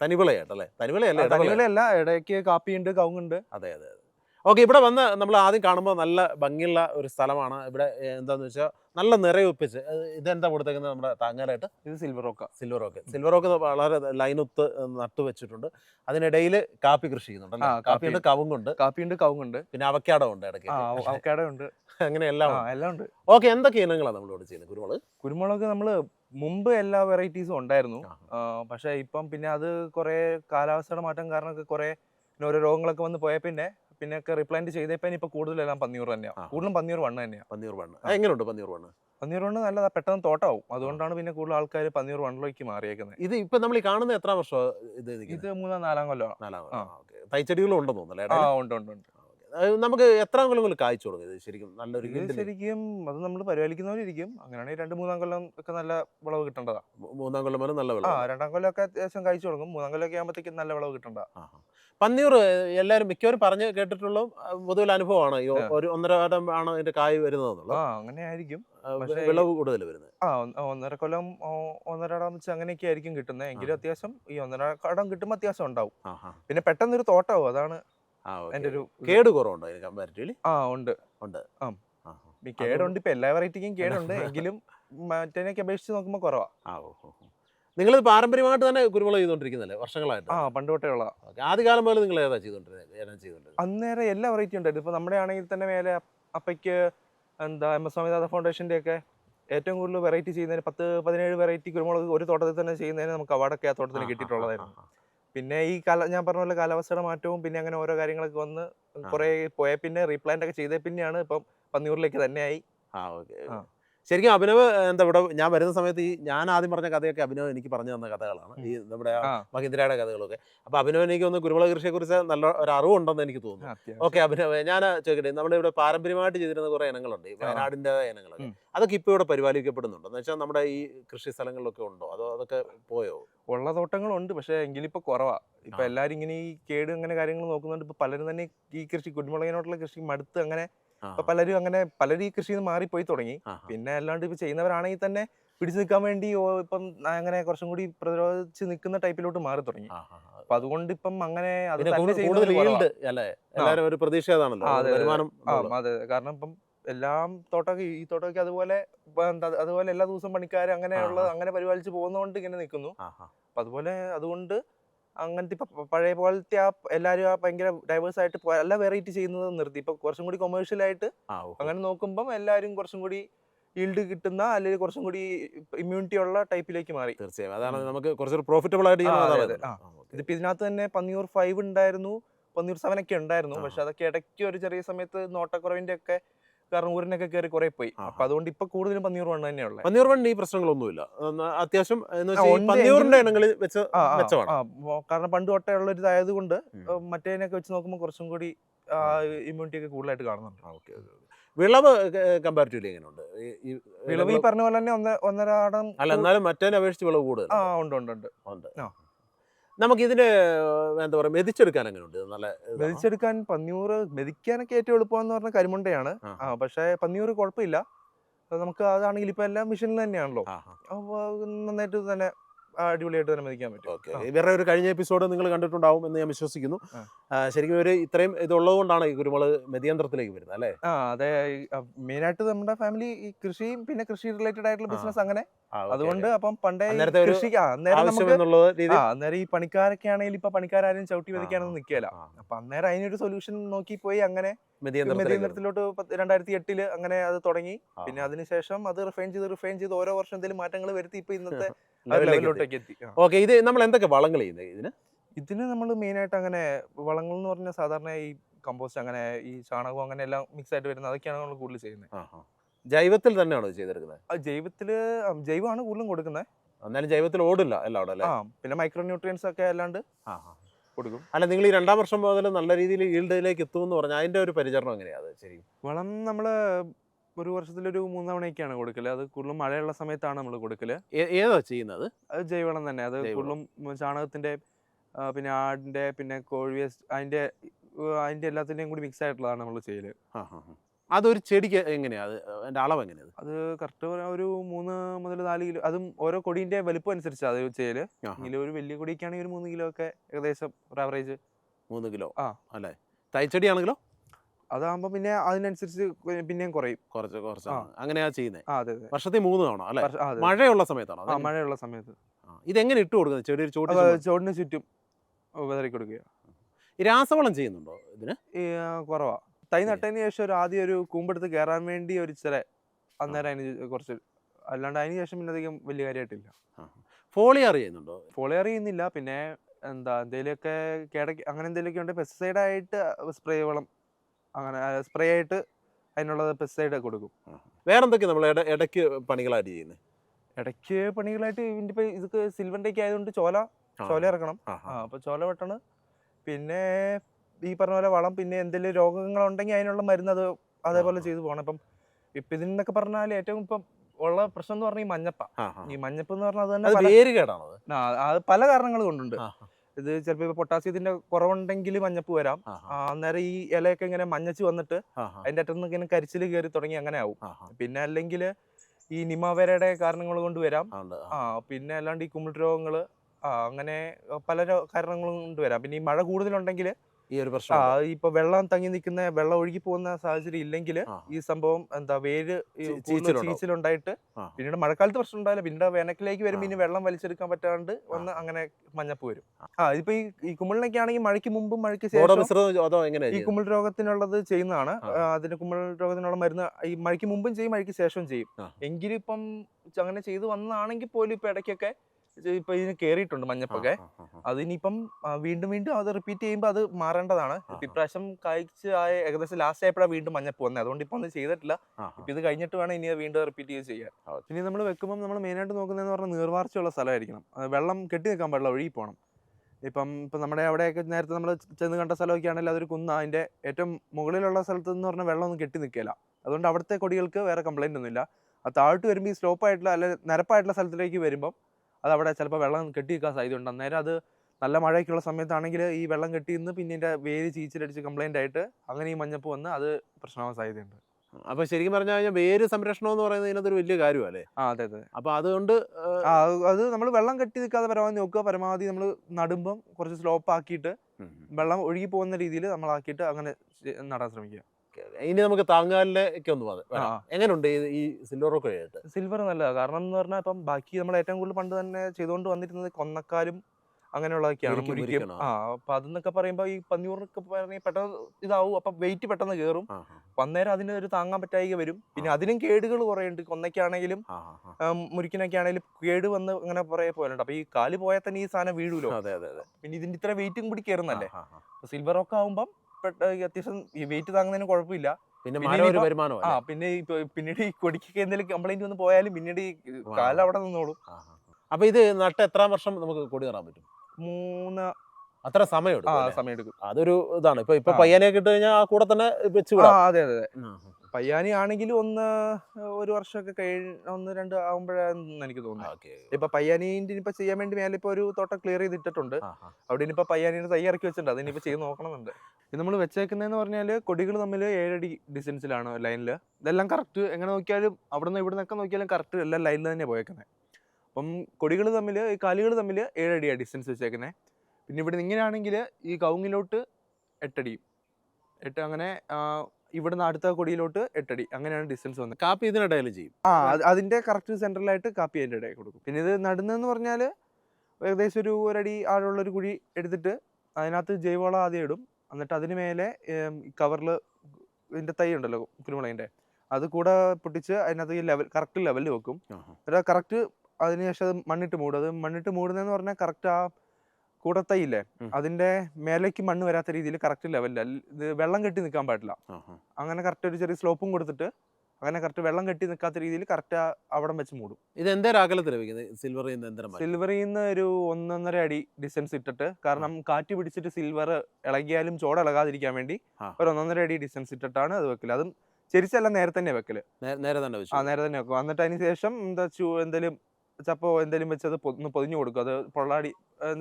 തനിവിളയായിട്ടല്ലേ തനിവിളയല്ലേ? തനിവിളയല്ല ഇടയ്ക്ക് കാപ്പിയുണ്ട് കവുങ്ങുണ്ട് അതെ അതെ അതെ ഓക്കെ ഇവിടെ വന്ന് നമ്മൾ ആദ്യം കാണുമ്പോൾ നല്ല ഭംഗിയുള്ള ഒരു സ്ഥലമാണ്. ഇവിടെ എന്താണെന്ന് വെച്ചാൽ നല്ല നിറയൊപ്പിച്ച് ഇതെന്താ കൊടുത്തേക്കുന്നത് നമ്മുടെ താങ്ങാനായിട്ട് ഇത് silver rock silver rock silver oak വളരെ ലൈനൊത്ത് നട്ടു വെച്ചിട്ടുണ്ട്. അതിനിടയിൽ കാപ്പി കൃഷി ചെയ്യുന്നുണ്ട്. കാപ്പിയുണ്ട് കവുങ്ങുണ്ട്. കാപ്പിയുണ്ട് കവുങ്ങുണ്ട്. പിന്നെ അവക്കാടോ ഉണ്ട് ഇടയ്ക്ക് അവക്കാട ഉണ്ട് <laughs> അങ്ങനെ എല്ലാം എല്ലാം ഉണ്ട്. ഓക്കെ എന്തൊക്കെ ഇനങ്ങളാണ് നമ്മളിവിടെ ചെയ്യുന്നത്? കുരുമുളക്? കുരുമുളക് നമ്മൾ മുമ്പ് എല്ലാ വെറൈറ്റീസും ഉണ്ടായിരുന്നു. പക്ഷേ ഇപ്പം പിന്നെ അത് കുറെ കാലാവസ്ഥയുടെ മാറ്റം കാരണമൊക്കെ കുറെ പിന്നെ ഓരോ രോഗങ്ങളൊക്കെ വന്ന് പോയ പിന്നെ പിന്നെ ഒക്കെ റിപ്ലാന്റ് ചെയ്തപ്പോ ഇപ്പൊ കൂടുതലെല്ലാം പന്നിയൂർ തന്നെയാണ് കൂടുതലും പന്നിയൂർ വണ്ണ തന്നെയാണ് പന്നിയൂർ വണ്ണ്. എങ്ങനെയുണ്ട് പന്നിയൂർ വണ്ണ് പന്നിയൂർ വണ്ണ നല്ല പെട്ടെന്ന് തോട്ടാവും. അതുകൊണ്ടാണ് പിന്നെ കൂടുതൽ ആൾക്കാർ പന്നിയൂർ വണ്ണിലേക്ക് മാറിയേക്കുന്നത് ഇത് ഇപ്പൊ നമ്മൾ കാണുന്ന എത്ര വർഷം ഇത് ഇത് മൂന്നാം നാലാം കൊല്ലമാണ് നാലാം ആ. ഓക്കെ. തൈച്ചെടികളും ഉണ്ടെന്ന് തോന്നുന്നല്ലേ ആ ഉണ്ട് ഉണ്ട് ഉണ്ട്. നമുക്ക് എത്ര കൊല്ലം കൊല്ലം കായ്ച്ചു തുടങ്ങിയത് ശരിക്കും നല്ലൊരു ശരിക്കും അത് നമ്മൾ പരിപാലിക്കുന്നവരിക്കും അങ്ങനെയാണെങ്കിൽ രണ്ട് മൂന്നാം കൊല്ലം ഒക്കെ നല്ല വിളവ് കിട്ടേണ്ടതാ. മൂന്നാം കൊല്ലം വരെ നല്ല വിളവ്. ആ രണ്ടാം കൊല്ലം ഒക്കെ അത്യാവശ്യം കഴിച്ചു തുടങ്ങും. മൂന്നാം കൊല്ലം ഒക്കെ ആകുമ്പോഴത്തേക്കും നല്ല വിളവ് കിട്ടണ്ട പന്നിയൂർ എല്ലാവരും മിക്കവരും പറഞ്ഞ് കേട്ടിട്ടുള്ള പൊതുവിൽ അനുഭവമാണ് ഈ ഒരു ഒന്നര കൊല്ലം ആണ് ഇതിന്റെ കായ് വരുന്നതെന്നുള്ളത്. ആ അങ്ങനെ ആയിരിക്കും വിളവ് കൂടുതൽ വരുന്നത്. ആ ഒന്നര കൊല്ലം ഒന്നര കടം വെച്ച് അങ്ങനെയൊക്കെ ആയിരിക്കും കിട്ടുന്നത്. എങ്കിലും. അത്യാവശ്യം ഈ ഒന്നര കടം കിട്ടുമ്പോൾ അത്യാവശ്യം ഉണ്ടാവും. പിന്നെ പെട്ടെന്നൊരു തോട്ടാവും. അതാണ് ഒരു. കേട് കുറവുണ്ടോ കമ്പാരിറ്റീവ്ലി ആ ഉണ്ട്. ഉണ്ട്. ആ. കേടുണ്ട് ഇപ്പൊ എല്ലാ വെറൈറ്റിക്കും കേടുണ്ട്. എങ്കിലും മറ്റേനൊക്കെ അപേക്ഷിച്ച് നോക്കുമ്പോൾ കുറവാ. ആ ഓ. പാരമ്പര്യമായിട്ട് തന്നെ കുരുമുളക് ചെയ്തുകൊണ്ടിരിക്കുന്നല്ലേ വർഷങ്ങളായിട്ട്? ആ പണ്ട് തൊട്ടേ ഉള്ള. ആദ്യകാലം മുതൽ നിങ്ങൾ ഏതാ ചെയ്തുകൊണ്ടിരുന്നത് അന്നേരം എല്ലാ വെറൈറ്റി ഉണ്ടായിരുന്നു. ഇപ്പൊ നമ്മുടെ ആണെങ്കിൽ തന്നെ മേലെ അപ്പയ്ക്ക് എന്താ എം എസ് സ്വാമിനാഥ ഫൗണ്ടേഷന്റെ ഒക്കെ ഏറ്റവും കൂടുതൽ വെറൈറ്റി ചെയ്യുന്നതിന് പത്ത് പതിനേഴ് വെറൈറ്റി കുരുമുളക് ഒരു തോട്ടത്തിൽ തന്നെ ചെയ്യുന്നതിന് നമുക്ക് അവാർഡൊക്കെ ആ തോട്ടത്തിന് കിട്ടിയിട്ടുള്ളതായിരുന്നു. പിന്നെ ഈ കാല ഞാൻ പറഞ്ഞ പോലെ കാലാവസ്ഥയുടെ മാറ്റവും പിന്നെ അങ്ങനെ ഓരോ കാര്യങ്ങളൊക്കെ വന്ന് കുറെ പോയ പിന്നെ റീപ്ലാന്റ് ഒക്കെ ചെയ്ത പിന്നെയാണ് ഇപ്പം പന്നിയൂരിലേക്ക് തന്നെയായി. ആ ഓക്കെ ശരിക്കും അഭിനവ് എന്താ ഇവിടെ ഞാൻ വരുന്ന സമയത്ത് ഈ ഞാൻ ആദ്യം പറഞ്ഞ കഥയൊക്കെ അഭിനവ് എനിക്ക് പറഞ്ഞു തന്ന കഥകളാണ്. ഈ നമ്മുടെ. മഹീന്ദ്രയുടെ കഥകളൊക്കെ. അപ്പൊ അഭിനവ് എനിക്ക് ഒന്ന് കുരുമുളക് കൃഷിയെ കുറിച്ച് നല്ല ഒരു അറിവുണ്ടെന്ന് എനിക്ക് തോന്നുന്നു. ഓക്കെ അഭിനവ് ഞാൻ ചോദിക്കട്ടെ നമ്മുടെ ഇവിടെ പാരമ്പര്യമായിട്ട് ചെയ്തിരുന്ന കുറെ ഇനങ്ങളുണ്ട്. ഈ വയനാടിന്റെ ഇനങ്ങളൊക്കെ. അതൊക്കെ ഇപ്പോൾ ഇവിടെ പരിപാലിക്കപ്പെടുന്നുണ്ടോ? എന്ന് വെച്ചാൽ നമ്മുടെ ഈ കൃഷി സ്ഥലങ്ങളിലൊക്കെ ഉണ്ടോ? അതോ അതൊക്കെ പോയോ? ഉള്ള തോട്ടങ്ങളുണ്ട് പക്ഷേ എങ്കിലിപ്പോൾ കുറവാ. ഇപ്പൊ എല്ലാവരും എല്ലാരും ഇങ്ങനെ ഈ കേട് അങ്ങനെ കാര്യങ്ങൾ നോക്കുന്നുണ്ട്. ഇപ്പം പലരും തന്നെ ഈ കൃഷി കുരുമുളകിനോട്ടുള്ള കൃഷി മടുത്ത് അങ്ങനെ ഇപ്പം പലരും അങ്ങനെ പലരും ഈ കൃഷിയിൽ നിന്ന് മാറിപ്പോയി തുടങ്ങി. പിന്നെ അല്ലാണ്ട് ഇപ്പം ചെയ്യുന്നവരാണെങ്കിൽ തന്നെ പിടിച്ചു നിൽക്കാൻ വേണ്ടി ഇപ്പം അങ്ങനെ കുറച്ചും കൂടി പ്രതിരോധിച്ച് നിൽക്കുന്ന ടൈപ്പിലോട്ട് മാറി തുടങ്ങി. അപ്പൊ അതുകൊണ്ട് ഇപ്പം അങ്ങനെ അത് കൂടുതൽ അല്ലേ? എല്ലാവരും ഒരു പ്രതീക്ഷ അതാണല്ലോ. വരുമാനം അതെ. കാരണം ഇപ്പം എല്ലാം തോട്ടമൊക്കെ ഈ തോട്ടമൊക്കെ അതുപോലെ അതുപോലെ എല്ലാ ദിവസവും പണിക്കാർ അങ്ങനെയുള്ള ഉള്ളത് അങ്ങനെ പരിപാലിച്ച് പോകുന്നതുകൊണ്ട് ഇങ്ങനെ നിൽക്കുന്നു. അപ്പൊ അതുപോലെ അതുകൊണ്ട് അങ്ങനത്തെ ഇപ്പൊ പഴയ പോലത്തെ ആ എല്ലാരും ആ ഭയങ്കര ഡൈവേഴ്സ് ആയിട്ട് എല്ലാ വെറൈറ്റി ചെയ്യുന്നത് നിർത്തി. ഇപ്പൊ കുറച്ചും കൂടി കൊമേഴ്ഷ്യൽ ആയിട്ട് അങ്ങനെ നോക്കുമ്പോൾ എല്ലാരും കുറച്ചും കൂടി ഈൽഡ് കിട്ടുന്ന അല്ലെങ്കിൽ കുറച്ചും കൂടി ഇമ്മ്യൂണിറ്റി ഉള്ള ടൈപ്പിലേക്ക് മാറി. തീർച്ചയായും. അതാണ് നമുക്ക് കുറച്ചൊരു പ്രോഫിറ്റബിൾ ആയിട്ട്. ഇതിപ്പോ ഇതിനകത്ത് തന്നെ പന്നിയൂർ ഫൈവ് ഉണ്ടായിരുന്നു. പന്നിയൂർ സെവൻ ഒക്കെ ഉണ്ടായിരുന്നു. പക്ഷെ അതൊക്കെ ഇടയ്ക്ക് ഒരു ചെറിയ സമയത്ത് നോട്ടക്കുറവിന്റെ ഒക്കെ കാരണം ഊരിനൊക്കെ കയറി കുറെ പോയി. അപ്പൊ അതുകൊണ്ട് ഇപ്പൊ കൂടുതലും പന്നിയൂർ വണ്ണ് തന്നെയുള്ളത് പന്നിയൂർ വണ്ണ ഈ പ്രശ്നങ്ങളൊന്നുമില്ല. അത്യാവശ്യം പന്നിയൂറിന്റെ ഇനങ്ങളിൽ വെച്ച് മെച്ചമാണ്. കാരണം പണ്ട് തൊട്ടേ ഉള്ള ഒരു ഇതായത് കൊണ്ട്. മറ്റേതിനൊക്കെ വെച്ച് നോക്കുമ്പോൾ കുറച്ചും കൂടി ഇമ്മ്യൂണിറ്റി ഒക്കെ കൂടുതലായിട്ട് കാണുന്നുണ്ട്. ഓക്കെ. വിളവ് കമ്പാരിറ്റീവ്ലി എങ്ങനെയുണ്ട്? വിളവ് ഈ പറഞ്ഞ പോലെ തന്നെ ഒന്നര അല്ല എന്നാലും മറ്റേനെ അപേക്ഷിച്ച് വിളവ് കൂടുതൽ ആ ഉണ്ട് ഉണ്ട് ഉണ്ട്. ഉണ്ട്. ആ. നമുക്ക് ഇതിന് എന്താ പറയുക മെതിച്ചെടുക്കാൻ എങ്ങനെയുണ്ട് ഉണ്ട് നല്ല മെതിച്ചെടുക്കാൻ പന്നിയൂറ് മെതിക്കാനൊക്കെ ഏറ്റവും എളുപ്പമെന്ന് പറഞ്ഞ കരിമുണ്ടയാണ്. ആ, പക്ഷേ പന്നിയൂറ് കുഴപ്പമില്ല. നമുക്ക് അതാണെങ്കിൽ ഇപ്പൊ എല്ലാം മെഷീനിൽ തന്നെയാണല്ലോ. ആ. നന്നായിട്ട് തന്നെ അടിപൊളിയായിട്ട് തന്നെ മതിക്കാൻ പറ്റും. ഓക്കെ. ഇവരുടെ ഒരു കഴിഞ്ഞ എപ്പിസോഡ് നിങ്ങൾ കണ്ടിട്ടുണ്ടാവും എന്ന് ഞാൻ വിശ്വസിക്കുന്നു. ശരിക്കും ഒരു ഇത്രയും ഇതുള്ളത് കൊണ്ടാണ് ഈ കുരുമുളക് മെതിയന്ത്രത്തിലേക്ക് വരുന്നത് അല്ലേ? ആ അതെ. മെയിൻ ആയിട്ട് നമ്മുടെ ഫാമിലി ഈ കൃഷിയും പിന്നെ കൃഷി റിലേറ്റഡ് ആയിട്ടുള്ള ബിസിനസ് അങ്ങനെ. അതുകൊണ്ട് അപ്പം പണ്ടേ നേരത്തെ അന്നേരം ഈ പണിക്കാരൊക്കെ ആണെങ്കിൽ ഇപ്പൊ പണിക്കാരും ചവിട്ടി ആ, വെതിക്കാനൊന്നും നിൽക്കില്ല അപ്പൊ അന്നേരം അതിനൊരു സൊല്യൂഷൻ നോക്കി പോയി അങ്ങനെ. മെതിയന്ത്രത്തിലോട്ട് രണ്ടായിരത്തി എട്ടിൽ അങ്ങനെ അത് തുടങ്ങി. പിന്നെ അതിനുശേഷം അത് റിഫൈൻ ചെയ്ത് റിഫൈൻ ചെയ്ത് ഓരോ വർഷം എന്തെങ്കിലും മാറ്റങ്ങൾ വരുത്തി ഇപ്പൊ ഇന്നത്തെ <laughs> എത്തി. ഓക്കെ ഇത് നമ്മൾ എന്തൊക്കെ വളങ്ങൾ ചെയ്യുന്നത് ഇതിന്? ഇതിന് നമ്മൾ മെയിനായിട്ട് അങ്ങനെ വളങ്ങൾ എന്ന് പറഞ്ഞാൽ സാധാരണ ഈ കമ്പോസ്റ്റ് അങ്ങനെ ഈ ചാണകം അങ്ങനെ എല്ലാം മിക്സ് ആയിട്ട് വരുന്നത് അതൊക്കെയാണ് നമ്മൾ കൂടുതൽ ചെയ്യുന്നത്. ജൈവത്തിൽ തന്നെയാണോ ചെയ്തെടുക്കുന്നത്? ആ ജൈവത്തിൽ ജൈവമാണ് കൂടുതലും കൊടുക്കുന്നത്. എന്നാലും ജൈവത്തിൽ ഓടില്ല എല്ലാവിടെ അല്ലേ? ആ പിന്നെ മൈക്രോ ന്യൂട്രിയൻസ് ഒക്കെ അല്ലാണ്ട്. കൊടുക്കും. അല്ല നിങ്ങൾ ഈ രണ്ടാം വർഷം മുതൽ നല്ല രീതിയിൽ ഈൽഡിലേക്ക് എത്തുമെന്ന് പറഞ്ഞാൽ അതിന്റെ ഒരു പരിചരണം എങ്ങനെയാണ് അത് ശരി വളം നമ്മൾ ഒരു വർഷത്തിലൊരു മൂന്നവണയൊക്കെയാണ് കൊടുക്കൽ. അത് കൂടുതലും മഴയുള്ള സമയത്താണ് നമ്മൾ കൊടുക്കൽ. ഏതാ ചെയ്യുന്നത്? അത് ജൈവവളം തന്നെ. അത്. കൂടുതലും ചാണകത്തിന്റെ പിന്നെ ആടിന്റെ പിന്നെ കോഴി വേസ്റ്റ് അതിന്റെ അതിന്റെ എല്ലാത്തിന്റെയും കൂടി മിക്സ് ആയിട്ടുള്ളതാണ് നമ്മൾ ചെയ്യൽ. അതൊരു ചെടിക്ക് എങ്ങനെയാ? അത് അതിന്റെ അളവ് എങ്ങനെയാണ് അത്? കറക്റ്റ് ഒരു മൂന്ന് മുതൽ നാല് കിലോ അതും ഓരോ കൊടിന്റെ വലുപ്പം അനുസരിച്ചാണ് അത് ചെയ്യൽ. എങ്കിലും ഒരു വലിയ കൊടിയൊക്കെ ആണെങ്കിൽ ഒരു മൂന്ന് കിലോ ഒക്കെ ഏകദേശം ഒരു ആവറേജ് മൂന്ന് കിലോ. ആ. അല്ലേ? തൈച്ചെടിയാണെങ്കിലോ അതാകുമ്പോൾ പിന്നെ അതിനനുസരിച്ച് പിന്നെയും കുറയും. കുറച്ച് കുറച്ച് അങ്ങനെയാ ചെയ്യുന്നത് അതെ അതെ. വർഷത്തിൽ മൂന്ന് തവണ അല്ലേ? വർഷ- ആ, അതെ. മഴയുള്ള സമയത്താണ്? ആ മഴയുള്ള സമയത്ത്. ആ. ഇതെങ്ങനെ ഇട്ട് കൊടുക്കുന്നത്? ചെടി ചോട്ട് അത് ചോടിന് ചുറ്റും വിതറി കൊടുക്കുക. രാസവളം ചെയ്യുന്നുണ്ടോ ഇതിന്? ഈ ആ, കുറവാ. തൈ. നട്ടതിന് ശേഷം ഒരു ആദ്യം ഒരു കൂമ്പെടുത്ത് കയറാൻ വേണ്ടി ഒരു ഇച്ചിരി അന്നേരം അതിന് കുറച്ച് അല്ലാണ്ട് അതിന് ശേഷം പിന്നെ അധികം വലിയ കാര്യമായിട്ടില്ല ഫോളിയർ ചെയ്യുന്നുണ്ടോ? ഫോളിയർ ചെയ്യുന്നില്ല. പിന്നെ എന്താ എന്തെങ്കിലുമൊക്കെ കിടക്ക് അങ്ങനെ എന്തെങ്കിലുമൊക്കെ ഉണ്ട് പെസ്റ്റിസൈഡ് ആയിട്ട് സ്പ്രേ വളം അങ്ങനെ സ്പ്രേ ആയിട്ട് അതിനുള്ളത് പെസ്റ്റിസൈഡ് കൊടുക്കും. വേറെന്തൊക്കെ നമ്മൾ ഇട ഇടയ്ക്ക് പണികളായിട്ട് ചെയ്യുന്നത് ഇടയ്ക്ക് പണികളായിട്ട് ഇതിന്റെ ഇപ്പം ഇതൊക്കെ സിൽവറിന്റെ ഒക്കെ ആയതുകൊണ്ട് ചോല ചോല ഇറക്കണം. ആ, ആ ആ. അപ്പൊ ചോല വെട്ടണം. പിന്നെ ഈ പറഞ്ഞ പോലെ വളം പിന്നെ എന്തെങ്കിലും രോഗങ്ങളുണ്ടെങ്കിൽ അതിനുള്ള മരുന്ന് അത് അതേപോലെ ചെയ്തു പോകണം. ഇപ്പം ഇപ്പൊ ഇതിനൊക്കെ പറഞ്ഞാൽ ഏറ്റവും ഇപ്പം ഉള്ള പ്രശ്നം എന്ന് പറഞ്ഞാൽ ഈ മഞ്ഞപ്പ. ഈ മഞ്ഞപ്പ് എന്ന് പറഞ്ഞാൽ അത് തന്നെ അത് പല കാരണങ്ങൾ കൊണ്ടുണ്ട്. ഇത് ചിലപ്പോൾ ഇപ്പൊ പൊട്ടാസ്യത്തിന്റെ കുറവുണ്ടെങ്കിൽ മഞ്ഞപ്പ് വരാം. അന്നേരം ഈ ഇലയൊക്കെ ഇങ്ങനെ മഞ്ഞച്ച് വന്നിട്ട് അതിന്റെ അറ്റത്ത് ഇങ്ങനെ കരിച്ചിൽ കയറി തുടങ്ങി അങ്ങനെ ആവും. പിന്നെ അല്ലെങ്കിൽ ഈ നിമാവേരയുടെ കാരണങ്ങൾ കൊണ്ട് വരാം. ആ, പിന്നെ അല്ലാണ്ട് ഈ കുമിൾ രോഗങ്ങൾ അങ്ങനെ പല കാരണങ്ങളും കൊണ്ട് വരാം. പിന്നെ ഈ മഴ കൂടുതലുണ്ടെങ്കിൽ ഈ ഒരു ആ പ്രശ്നം ഇപ്പൊ വെള്ളം തങ്ങി നിൽക്കുന്ന വെള്ളം ഒഴുകി പോകുന്ന സാഹചര്യം ഇല്ലെങ്കിൽ ഈ സംഭവം എന്താ വേര് ചീച്ചിലുണ്ടായിട്ട് പിന്നീട് മഴക്കാലത്ത് പ്രശ്നം ഉണ്ടാവില്ല. പിന്നീട് വേനക്കിലേക്ക് വരുമ്പോൾ. ഇനി വെള്ളം വലിച്ചെടുക്കാൻ പറ്റാണ്ട് വന്ന് അങ്ങനെ മഞ്ഞപ്പ് വരും. ആ. ഇപ്പൊ ഈ കുമിളിനൊക്കെ ആണെങ്കിൽ മഴയ്ക്ക് മുമ്പും മഴയ്ക്ക് ശേഷം ഈ? കുമിൾ രോഗത്തിനുള്ളത് ചെയ്യുന്നതാണ്. അതിന് കുമിൾ രോഗത്തിനുള്ള മരുന്ന് ഈ മഴയ്ക്ക് മുമ്പും ചെയ്യും മഴയ്ക്ക് ശേഷവും ചെയ്യും. എങ്കിലും ഇപ്പം അങ്ങനെ ചെയ്തു വന്നതാണെങ്കിൽ പോലും ഇപ്പൊ ഇടയ്ക്കൊക്കെ ഇപ്പൊ ഇതിന് കേറിയിട്ടുണ്ട് മഞ്ഞപ്പൊക്കെ. അതിനിപ്പം വീണ്ടും വീണ്ടും അത് റിപ്പീറ്റ് ചെയ്യുമ്പോൾ അത് മാറേണ്ടതാണ്. ഇപ്രാവശ്യം കായ്ച്ച് ആയ ഏകദേശം ലാസ്റ്റ് ആയപ്പോഴാ വീണ്ടും മഞ്ഞപ്പ് വന്നത് അതുകൊണ്ട് ഇപ്പൊ ഒന്നും ചെയ്തിട്ടില്ല. ഇപ്പൊ ഇത് കഴിഞ്ഞിട്ട് വേണം ഇനി വീണ്ടും റിപ്പീറ്റ് ചെയ്ത് ചെയ്യാൻ. ഇനി നമ്മൾ വെക്കുമ്പോൾ നമ്മൾ മെയിൻ മെയിനായിട്ട് നോക്കുന്നതെന്ന് പറഞ്ഞാൽ നീർവാർച്ചയുള്ള സ്ഥലമായിരിക്കണം. വെള്ളം കെട്ടി നിൽക്കാൻ പാടില്ല ഒഴുകി പോകണം ഇപ്പം ഇപ്പം നമ്മുടെ അവിടെയൊക്കെ നേരത്തെ നമ്മൾ ചെന്ന് കണ്ട സ്ഥലമൊക്കെ ആണെങ്കിൽ അതൊരു കുന്ന. അതിന്റെ ഏറ്റവും മുകളിലുള്ള സ്ഥലത്ത് എന്ന് പറഞ്ഞാൽ വെള്ളം ഒന്നും കെട്ടി നിൽക്കില്ല അതുകൊണ്ട് അവിടുത്തെ കൊടികൾക്ക് വേറെ കംപ്ലൈന്റ് ഒന്നുമില്ല. ആ താഴ്ത്ത് വരുമ്പോൾ ഈ സ്ലോപ്പ് ആയിട്ടുള്ള അല്ലെ നിരപ്പായിട്ടുള്ള സ്ഥലത്തിലേക്ക് വരുമ്പം അത് അവിടെ ചിലപ്പോൾ വെള്ളം കെട്ടി നിൽക്കാൻ സാധ്യതയുണ്ട്. അന്നേരം അത് നല്ല മഴയൊക്കെയുള്ള സമയത്താണെങ്കിൽ ഈ വെള്ളം കെട്ടി നിന്ന് പിന്നെ എന്റെ വേര് ചീച്ചിലടിച്ച് കംപ്ലൈന്റ് ആയിട്ട് അങ്ങനെ ഈ മഞ്ഞപ്പ് വന്ന് അത് പ്രശ്നമാവാൻ സാധ്യതയുണ്ട്. അപ്പൊ ശരിക്കും പറഞ്ഞു കഴിഞ്ഞാൽ വേര് സംരക്ഷണം എന്ന് പറയുന്നത് ഇതിനകത്തൊരു വലിയ കാര്യമല്ലേ? ആ അതെ അതെ. അപ്പൊ അതുകൊണ്ട് അത് നമ്മൾ വെള്ളം കെട്ടി നിൽക്കാതെ പരമാവധി നോക്കുക. പരമാവധി നമ്മൾ നടുമ്പം കുറച്ച് സ്ലോപ്പ് ആക്കിയിട്ട്. വെള്ളം ഒഴുകി പോകുന്ന രീതിയിൽ നമ്മൾ ആക്കിയിട്ട് അങ്ങനെ നടാൻ ശ്രമിക്കുക. ഇനി നമുക്ക് താങ്ങാലിലേക്ക് ഒന്ന് വരാം. എങ്ങനെയുണ്ട് ഈ- സിൽവർ റോക്ക് ആയിട്ട് സിൽവർ നല്ലതാണ് കാരണം എന്ന് പറഞ്ഞാൽ ഇപ്പം ബാക്കി നമ്മൾ ഏറ്റവും കൂടുതൽ പണ്ട് തന്നെ ചെയ്തുകൊണ്ട് വന്നിരുന്നത് കൊന്നക്കാലും അങ്ങനെയുള്ളതൊക്കെയാണ്. മുരിക്കും? ആ അപ്പൊ അതെന്നൊക്കെ പറയുമ്പോൾ ഈ പന്നിയൂറിനൊക്കെ പറഞ്ഞാൽ പെട്ടെന്ന് ഇതാവും. അപ്പൊ വെയിറ്റ് പെട്ടെന്ന് കയറും അന്നേരം അതിന് ഒരു താങ്ങാൻ പറ്റായിക വരും. പിന്നെ അതിനും കേടുകൾ കുറേ ഉണ്ട് കൊന്നയ്ക്കാണെങ്കിലും. ആ, മുരിക്കിനൊക്കെ ആണെങ്കിലും കേട് വന്ന് അങ്ങനെ കുറെ പോലുണ്ട് അപ്പൊ ഈ കാൽ പോയാൽ തന്നെ ഈ സാധനം വീഴൂലോ? അതെ അതെ അതെ. പിന്നെ ഇതിന്റെ ഇത്ര വെയിറ്റും കൂടി കയറുന്നല്ലേ. സിൽവർ ഒക്കെ ആകുമ്പം പെട്ട- അത്യാവശ്യം വെയിറ്റ് താങ്ങുന്നതിന് കുഴപ്പമില്ല. പിന്നെ ഒരു വരുമാനം ആ പിന്നെ പിന്നീട് ഈ കൊടിക്കൊക്കെ എന്തെങ്കിലും കംപ്ലൈന്റ് വന്ന് പോയാലും പിന്നീട് ഈ കാല അവിടെ നിന്നോളും. അപ്പൊ ഇത് നട്ട് എത്ര വർഷം നമുക്ക് കൊടി നടാൻ പറ്റും? മൂന്ന് അത്ര സമയം എടുക്കും? സമയം എടുക്കും. അതൊരു ഇതാണ്. ഇപ്പൊ ഇപ്പൊ. പയ്യനെ കിട്ടുകഴിഞ്ഞാൽ ആ കൂടെ തന്നെ വെച്ച് അതെ അതെ പയ്യാനി ആണെങ്കിലും ഒന്ന് ഒരു വർഷമൊക്കെ കഴിഞ്ഞ ഒന്ന് രണ്ട് ആകുമ്പോഴാന്ന് എനിക്ക് തോന്നുന്നത് ഓക്കേ. ഇപ്പൊ പയ്യാനീന്റെ ഇനിയിപ്പോ ചെയ്യാൻ വേണ്ടി മേലെ ഇപ്പൊ ഒരു തോട്ടം ക്ലിയർ ചെയ്തിട്ടിട്ടുണ്ട്. അവിടെ ഇനിയിപ്പോ പയ്യാനീനെ തൈ ഇറക്കി വെച്ചിട്ടുണ്ട് അതിനിപ്പോ ചെയ്ത് നോക്കണമെന്നുണ്ട്. ഇത് നമ്മൾ വെച്ചേക്കുന്നതെന്ന് പറഞ്ഞാൽ കൊടികൾ തമ്മിൽ ഏഴടി ഡിസ്റ്റൻസിലാണ് ലൈനിൽ ഇതെല്ലാം കറക്റ്റ് എങ്ങനെ നോക്കിയാലും അവിടെ നിന്ന് ഇവിടെ നിന്നൊക്കെ നോക്കിയാലും കറക്റ്റ് എല്ലാം ലൈനിൽ തന്നെ പോയേക്കുന്നത് അപ്പം കൊടികൾ തമ്മിൽ ഈ കാലുകൾ തമ്മിൽ ഏഴടിയാണ് ഡിസ്റ്റൻസ് വെച്ചേക്കുന്നത് പിന്നെ ഇവിടെ നിന്ന് ഇങ്ങനെയാണെങ്കിൽ ഈ കവുങ്ങിലോട്ട് എട്ടടിയും എട്ട് അങ്ങനെ ഇവിടുന്ന് അടുത്ത കൊടിയിലോട്ട് എട്ടടി. അങ്ങനെയാണ് ഡിസ്റ്റൻസ് വന്നത്. കാപ്പി ഇതിനിടയിൽ ചെയ്യും. ആ അത് അതിന്റെ കറക്റ്റ് സെന്ററിലായിട്ട് കാപ്പി അതിന്റെ ഇടയിൽ കൊടുക്കും. പിന്നെ ഇത് നടുന്നതെന്ന് പറഞ്ഞാൽ ഏകദേശം ഒരു ഒരടി ആഴമുള്ള ഒരു കുഴി എടുത്തിട്ട് അതിനകത്ത് ജൈവവളം ആദ്യം ഇടും. എന്നിട്ട് അതിന് മേലെ കവറിൽ ഇതിന്റെ തൈ ഉണ്ടല്ലോ കുരുമുളകിന്റെ. അത് കൂടെ പൊട്ടിച്ച് അതിനകത്ത് ഈ ലെവൽ കറക്റ്റ് ലെവലിൽ വെക്കും. എന്നിട്ട് കറക്റ്റ് അതിനുശേഷം അത് മണ്ണിട്ട് മൂടും. അത് മണ്ണിട്ട് മൂടുന്നതെന്ന് പറഞ്ഞാൽ കറക്റ്റ് ആ കൂടെ ഇല്ലേ അതിന്റെ മേലേക്ക് മണ്ണ് വരാത്ത രീതിയിൽ കറക്റ്റ് ലെവലിൽ ഇത് വെള്ളം കെട്ടി നിൽക്കാൻ പാടില്ല. അങ്ങനെ കറക്റ്റ് ഒരു ചെറിയ സ്ലോപ്പും കൊടുത്തിട്ട് അങ്ങനെ കറക്റ്റ് വെള്ളം കെട്ടി നിൽക്കാത്ത രീതിയിൽ കറക്റ്റ് അവിടം വെച്ച് മൂടും. ഇത് എന്തേരം അകലത്തിൽ വെക്കുന്നത് സിൽവർ എന്തരം സിൽവറിൽ നിന്ന് ഒരു ഒന്നൊന്നര അടി ഡിസ്റ്റൻസ് ഇട്ടിട്ട് കാരണം കാറ്റ് പിടിച്ചിട്ട് സിൽവർ ഇളകിയാലും ചോട ഇളകാതിരിക്കാൻ വേണ്ടി ഒരു ഒന്നൊന്നര അടി ഡിസ്റ്റൻസ് ഇട്ടിട്ടാണ് അത് വെക്കൽ. അതും ചെരിച്ചല്ല നേരെ തന്നെ വെക്കൽ. നേരെ തന്നെ ആ നേരെ തന്നെ വെക്കും. എന്നിട്ട് അതിന് ശേഷം എന്താ എന്തെങ്കിലും ചപ്പോ എന്തെങ്കിലും വെച്ച് അത് ഒന്ന് പൊതിഞ്ഞു കൊടുക്കും. അത് പൊള്ളാടി